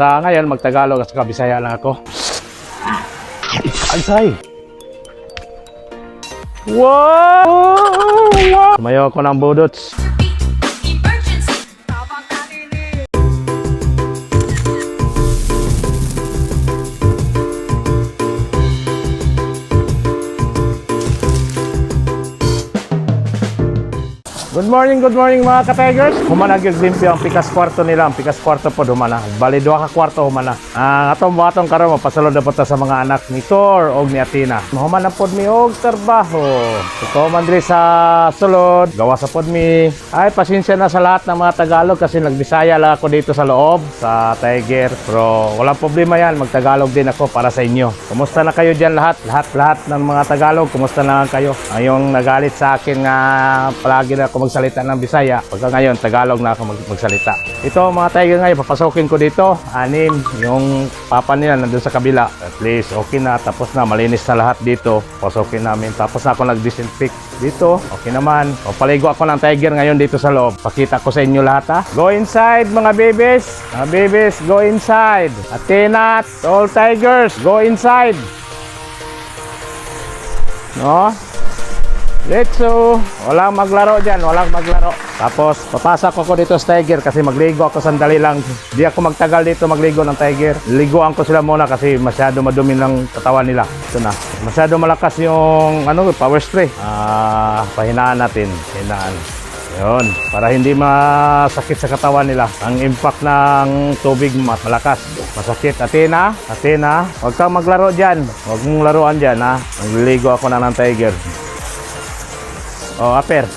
Sa ngayon, magtagalog at saka Bisaya lang ako. Ay, say! Wow! wow! Tumayo ako ng budots. Good morning, good morning mga ka-tigers. Humana gyud limpyo ang pikas kwarto nila. Ang pikas kwarto po humana. Bali duha ka kwarto humana. Ang atong buhaton karon mapasulod na po ta sa mga anak ni Thor og ni Athena. Humana pod mi og trabaho. Ito man diri sa sulod, gawa sa pod mi. Ay pasensya na sa lahat ng mga Tagalog kasi nagbisaya lang ako dito sa loob sa Tiger. Pero walang problema yan, magtagalog din ako para sa inyo. Kumusta na kayo diyan lahat? Lahat-lahat ng mga Tagalog, kumusta na kayo? Ayong nagalit sa akin nga palagi na ako magsalita ng Bisaya. Pagka ngayon, Tagalog na ako mag- magsalita. Ito mga tiger ngayon, papasokin ko dito. Anim, yung papa nila nandun sa kabila. At least, okay na. Tapos na, malinis na lahat dito. Pasokin namin. Tapos na ako nag-disinfect dito. Okay naman. O, paligo ako ng tiger ngayon dito sa loob. Pakita ko sa inyo lahat ha. Go inside mga babies. Mga babies, go inside. Athena, all tigers, go inside. No? Let's go. Walang maglaro dyan. Walang maglaro. Tapos, papasok ako dito sa Tiger kasi magligo ako sandali lang. Di ako magtagal dito magligo ng Tiger. Liguan ko sila muna kasi masyado madumi ng katawan nila. Ito na. Masyado malakas yung ano, power spray. Ah, pahinaan natin. Pahinaan. Yun, para hindi masakit sa katawan nila. Ang impact ng tubig malakas. Masakit. Athena, Athena, huwag kang maglaro dyan. Huwag mong laruan dyan, ha. Magliligo ako na ng tiger. Oh, upper.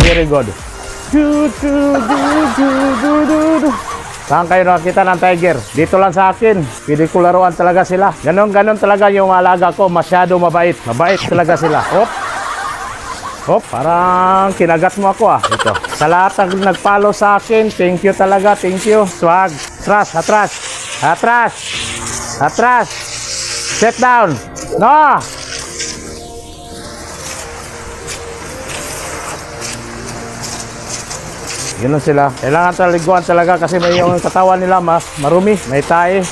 Very good. Du, du, du, du, du, du, du. Saan kayo nakakita ng tiger? Dito lang sa akin. Pwede ko laruan talaga sila. Ganon, ganon talaga yung alaga ko. Masyado mabait. Mabait talaga sila. Hop. Hop, parang kinagat mo ako ah. Ito. Sa lahat ng nag-follow sa akin, thank you talaga, thank you. Swag. Atras, atras. Atras. Atras. Sit down. No. Ganun sila. Kailangan taliguan talaga kasi may yung katawan nila mas marumi, may tae.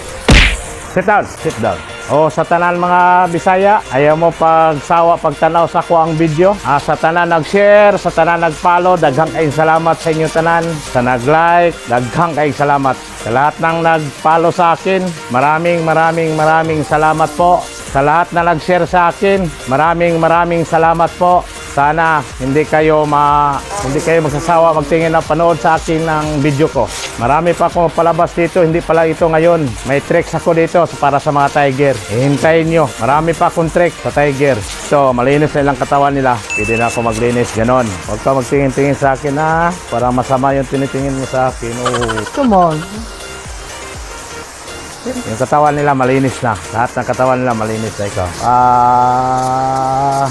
Sit down, sit down. O sa tanan mga Bisaya, ayaw mo pagsawa pagtanaw sa ko ang video. Ah, sa tanan nag-share, sa tanan nag-follow, daghang kayong salamat sa inyo tanan. Sa nag-like, daghang kayong salamat. Sa lahat ng nag-follow sa akin, maraming maraming maraming salamat po. Sa lahat na nag-share sa akin, maraming maraming salamat po. Sana hindi kayo ma hindi kayo magsasawa magtingin na panood sa akin ng video ko. Marami pa akong palabas dito, hindi pala ito ngayon. May tricks ako dito para sa mga tiger. Ihintayin nyo. Marami pa akong trick sa tiger. So, malinis na ilang katawan nila. Pwede na ako maglinis. Ganon. Huwag ka magtingin-tingin sa akin ha. Para masama yung tinitingin mo sa akin. Oh. Come on. Yung katawan nila malinis na. Lahat ng katawan nila malinis na ikaw. Ah...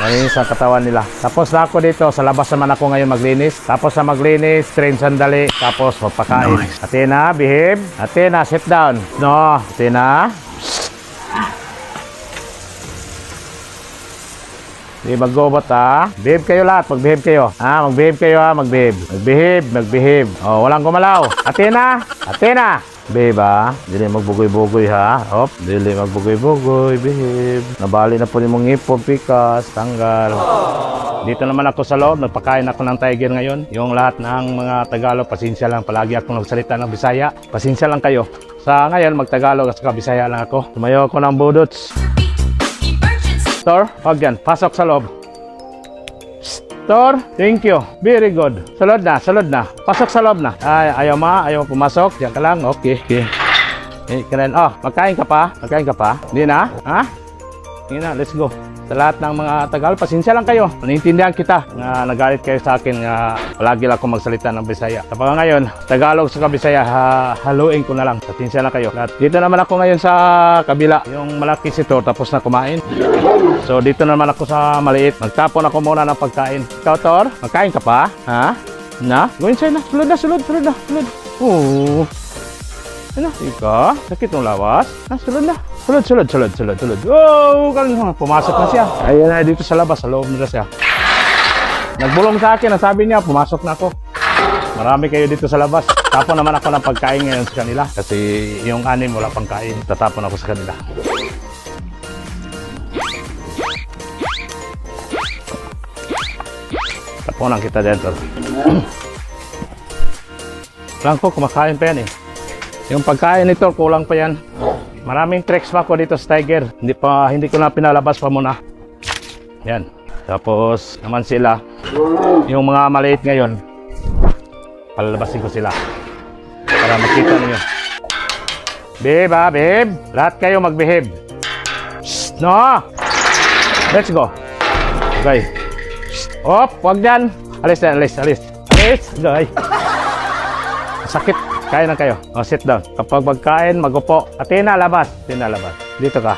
Malinis ang katawan nila. Tapos na ako dito, sa labas naman ako ngayon maglinis. Tapos na maglinis, train sandali, tapos magpakain. Athena, behave. Athena, sit down. No, Athena. Di mag-gobot ha. Behave kayo lahat, mag-behave kayo. Ha, mag-behave kayo ha, mag-behave. Mag-behave, mag-behave. Oh, walang gumalaw. Athena, Athena. Behave ha. Dili magbugoy-bugoy ha. Hop, dili magbugoy-bugoy. Behave. Nabali na po ni mong ngipon, pikas, tanggal. Dito naman ako sa loob, nagpakain ako ng tiger ngayon. Yung lahat ng mga Tagalog, pasensya lang. Palagi akong nagsalita ng Bisaya. Pasensya lang kayo. Sa ngayon, magtagalog at Bisaya lang ako. Tumayo ako ng budots. Emergency! Tor, wag yan. Pasok sa loob. Tor, thank you. Very good. Sulod na, sulod na. Pasok sa loob na. Ay, ayaw ma, ayaw pumasok. Diyan ka lang. Okay. Okay. Eh, kanan. Oh, magkain ka pa? Magkain ka pa? Hindi na? Ha? Hindi na, let's go. Sa lahat ng mga Tagalog, pasensya lang kayo. Naiintindihan kita na nagalit kayo sa akin nga palagi lang ako magsalita ng Bisaya. Kapag ngayon, Tagalog sa Bisaya, ha, haluin ko na lang. Pasensya lang kayo. At dito naman ako ngayon sa kabila. Yung malaki si Tor, tapos na kumain. So dito naman ako sa maliit. Magtapon ako muna ng pagkain. Ikaw, Tor, magkain ka pa? Ha? Na? Go inside na. Sulod na, sulod, sulod na, sulod. Oo. Ano? Ika? Sakit ng lawas? Ah, sulod na. Sulod, sulod, sulod, sulod, sulod. Oh, kaling pumasok na siya. Ayun na, dito sa labas, sa loob na siya. Nagbulong sa akin, ang sabi niya, pumasok na ako. Marami kayo dito sa labas. Tapon naman ako ng pagkain ngayon sa kanila. Kasi yung anim wala pang kain. Tatapon ako sa kanila. Taponan kita dito. Langko, kumakain pa yan eh. Yung pagkain nito, kulang pa yan. Maraming tricks pa ako dito sa Tiger. Hindi pa hindi ko na pinalabas pa muna. Yan. Tapos naman sila, yung mga maliit ngayon, palalabasin ko sila. Para makita niyo. Babe, ah, babe. Lahat kayo mag-behave. Shh, no! Let's go. Okay. Op, wag dyan. Alis na, alis, alis. Alis. Okay. Sakit. Kain na kayo. O, sit down. Kapag magkain, magupo. Atina, labas. Atina, labas. Dito ka.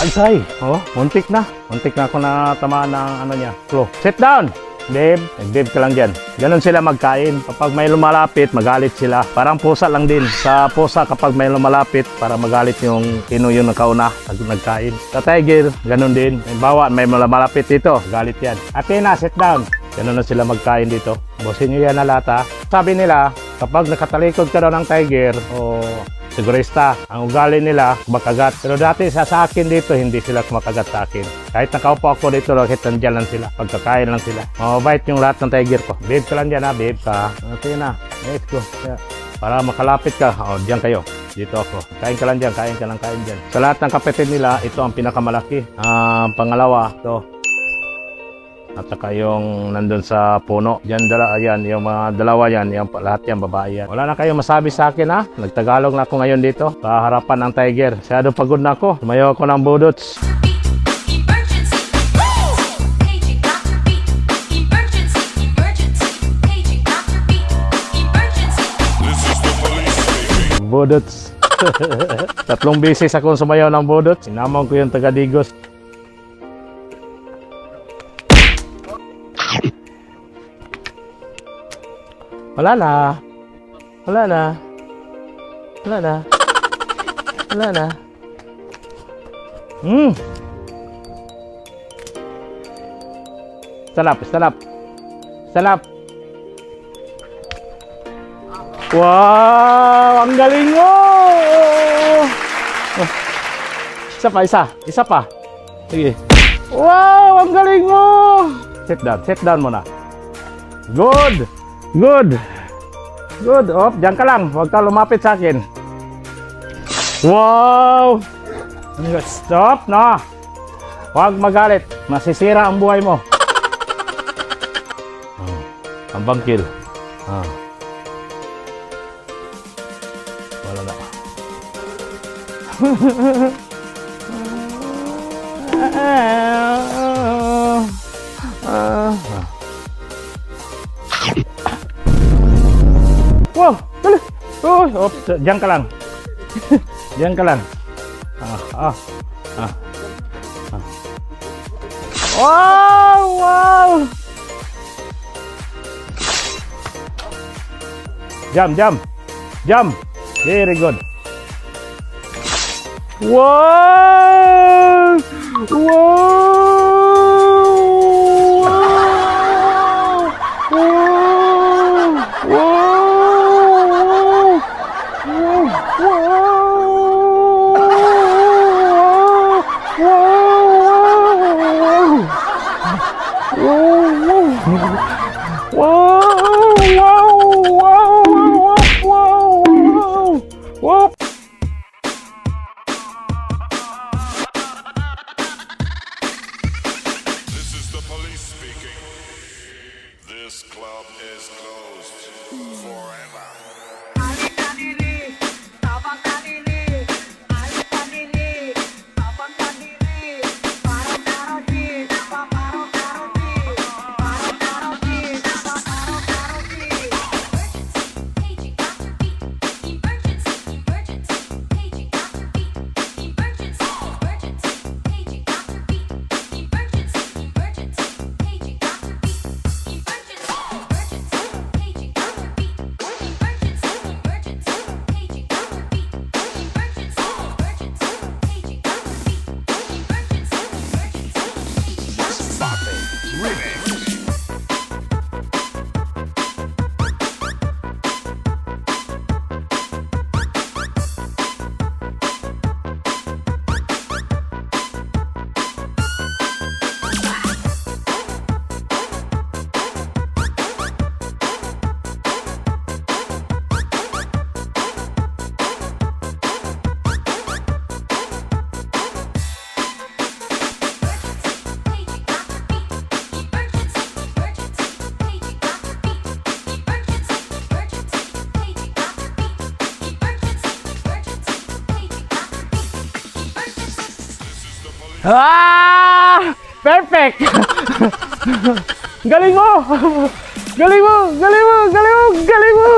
Ay, say. Oh, muntik na. Muntik na ako na tamaan ng ano niya. Flo. Sit down. Babe, nag-babe ka lang dyan. Ganon sila magkain. Kapag may lumalapit, magalit sila. Parang pusa lang din. Sa pusa, kapag may lumalapit, para magalit yung sino yung nakauna pag nagkain. Sa tiger, ganon din. Bawa, may lumalapit dito. Galit yan. Athena, sit down. Ganon na sila magkain dito. Bosin nyo yan na lata. Sabi nila, kapag nakatalikod ka daw ng tiger, o sigurista, ang ugali nila, makagat. Pero dati sa, sa akin dito, hindi sila kumakagat sa akin. Kahit nakaupo ako dito, kahit nandiyan lang sila. Pagkakain lang sila. Mababait yung lahat ng tiger ko. Babe ka lang dyan ha, babe ka. Okay na, let's go. Para makalapit ka, o, diyan kayo. Dito ako. Kain ka lang dyan, kain ka lang, kain dyan. Sa lahat ng kapatid nila, ito ang pinakamalaki. Ah, pangalawa, ito. At saka yung nandun sa puno. Yan, dala, yan, yung mga dalawa yan, yung, lahat yan, babae yan. Wala na kayong masabi sa akin ha. Nagtagalog na ako ngayon dito. Sa harapan ng tiger. Masyado pagod na ako. Tumayo ako ng budots. Budots. Tatlong beses akong sumayaw ng budots. Sinamon ko yung taga-digos. Wala na. Wala na. Wala na. Wala na. Hmm. Up. Stand up. Wow! Ang galing mo! Oh. Isa pa, isa. Isa pa. Sige. Wow! Ang galing mo! Sit down. Sit down muna. Good! Good! Good. Oh, diyan ka lang. Huwag ka lumapit sa akin. Wow! Stop na! Huwag magalit. Masisira ang buhay mo. Oh. Ang bangkil. Ah. Wala na. wow! Oh, oh, diyan ka lang. diyan ka lang. Ah, ah. ah. Wow! Wow! Jump, jump. Jump. Very good. Wow! Wow! 哇！Ah! Perfect! galing mo! Galing mo! Galing mo! Galing mo! Galing mo!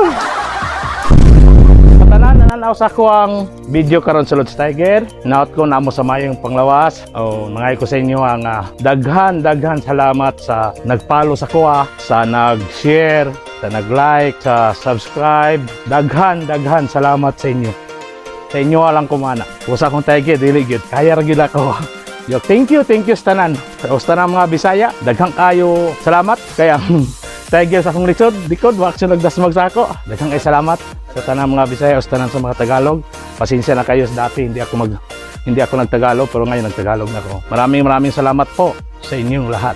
Patanan na nanaw sa ko ang video karon sa Lods Tiger. Naot ko na mo sa mayong panglawas. O nangay ko sa inyo ang ah, daghan daghan salamat sa nagpalo sa kuha, sa nag-share, sa nag-like, sa subscribe. Daghan daghan salamat sa inyo. Sa inyo alang kumana. Usa kong Tiger dili gyud. Kaya ra gyud ako. Yo, thank you, thank you sa tanan. Sa mga Bisaya, daghang kayo salamat kaya Tiger sa akong likod, likod, wa action nagdasmag sa ako. Daghang kay salamat sa tanan mga Bisaya sa sa mga Tagalog. Pasensya na kayo sa dati, hindi ako mag hindi ako nagtagalog pero ngayon nagtagalog na ako. Maraming maraming salamat po sa inyong lahat.